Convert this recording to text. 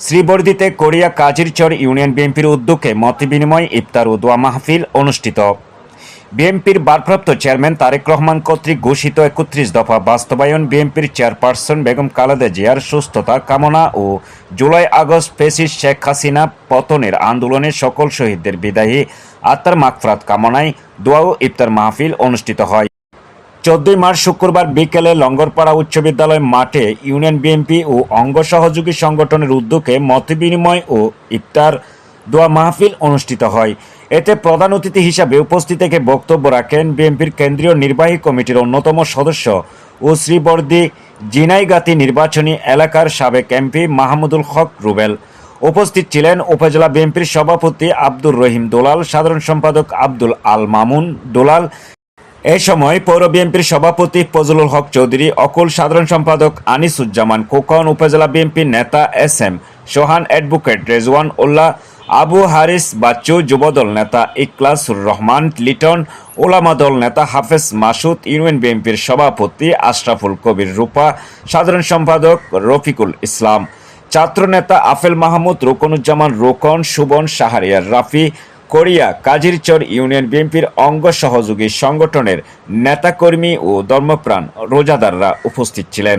শ্রীবর্দিতে Korea Kazirchar union বিএনপির উদ্যোগে মতবিনিময় ইফতার ও দোয়া মাহফিল অনুষ্ঠিত। বিএনপির ভারপ্রাপ্ত চেয়ারম্যান তারেক রহমান কর্তৃক ঘোষিত একত্রিশ দফা বাস্তবায়ন বিএনপির চেয়ারপারসন বেগম খালেদা জিয়ার সুস্থতা কামনা ও জুলাই আগস্ট ফেসিস শেখ হাসিনা পতনের আন্দোলনের সকল শহীদদের বিদায়ী আত্মার মাকফরাত কামনায় দোয়া ও ইফতার মাহফিল অনুষ্ঠিত হয়। চোদ্দই মার্চ শুক্রবার বিকেলে লঙ্গরপাড়া উচ্চ বিদ্যালয় মাঠে ইউনিয়ন বিএনপি ও অঙ্গ সহযোগী সংগঠনের উদ্যোগে মতবিনিময় ও ইফতার দোয়া মাহফিল অনুষ্ঠিত হয়। এতে প্রধান অতিথি হিসাবে উপস্থিত থেকে বক্তব্য রাখেন বিএনপির কেন্দ্রীয় নির্বাহী কমিটির অন্যতম সদস্য ও শ্রীবর্দী জিনাইগাতি নির্বাচনী এলাকার সাবেক এমপি মাহমুদুল হক রুবেল। উপস্থিত ছিলেন উপজেলা বিএনপির সভাপতি আব্দুর রহিম দোলাল, সাধারণ সম্পাদক আব্দুল আল মামুন দোলাল এ সময় পৌর বিএনপির সভাপতি ফজলুল হক চৌধুরী, অকুল সাধারণ সম্পাদক আনিসুজ্জামান খোকন, উপজেলা বিএনপির নেতা S M, Sohan advocate Rezwan Ullah, Abu Haris Bachchu, Jubodal নেতা ইকলাসুর রহমান, লিটন ওলামা দল নেতা হাফেজ মাসুদ, ইউনিয়ন বিএনপির সভাপতি আশরাফুল কবির রূপা, সাধারণ সম্পাদক রফিকুল ইসলাম ছাত্রনেতা আফেল মাহমুদ, রোকনুজ্জামান রোকন, সুবন শাহরিয়ার রাফি কোরিয়া কাজিরচর ইউনিয়ন বিএনপির অঙ্গ সহযোগী সংগঠনের নেতাকর্মী ও ধর্মপ্রাণ রোজাদাররা উপস্থিত ছিলেন।